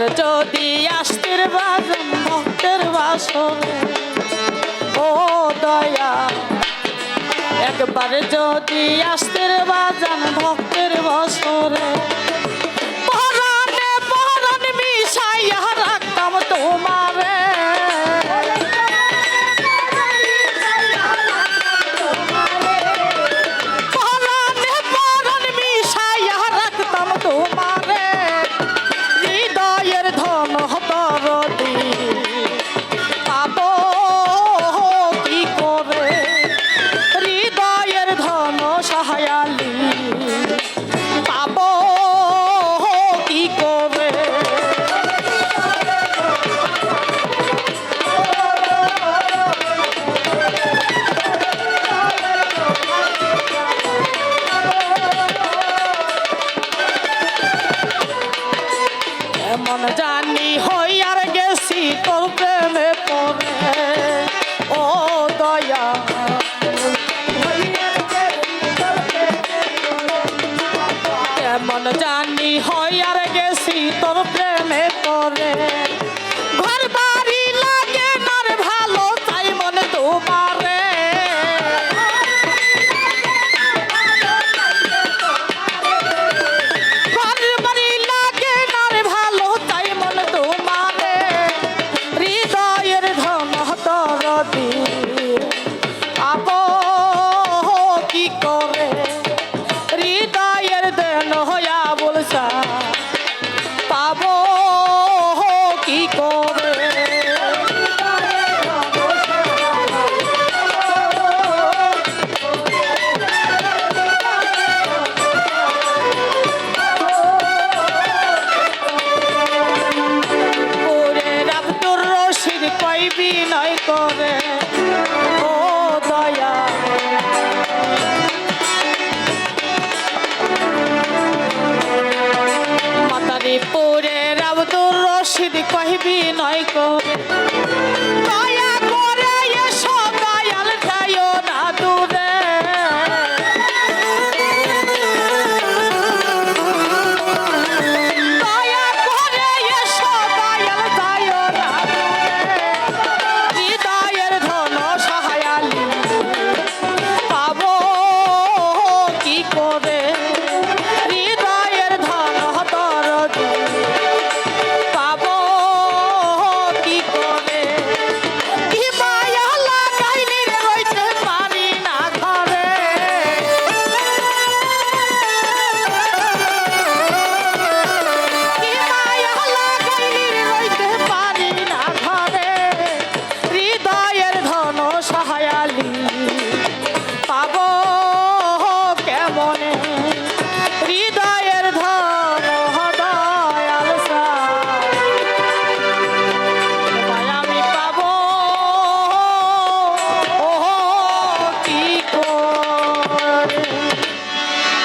আর যদি আস্তির বাজন ভক্তের বাসনে ও দয়া একবার যদি আস্তির বাজান ভক্তের বসরে কেমন জানি হয় আর গেছি তোর প্রেমে তোরে। কহিবি নয় কবে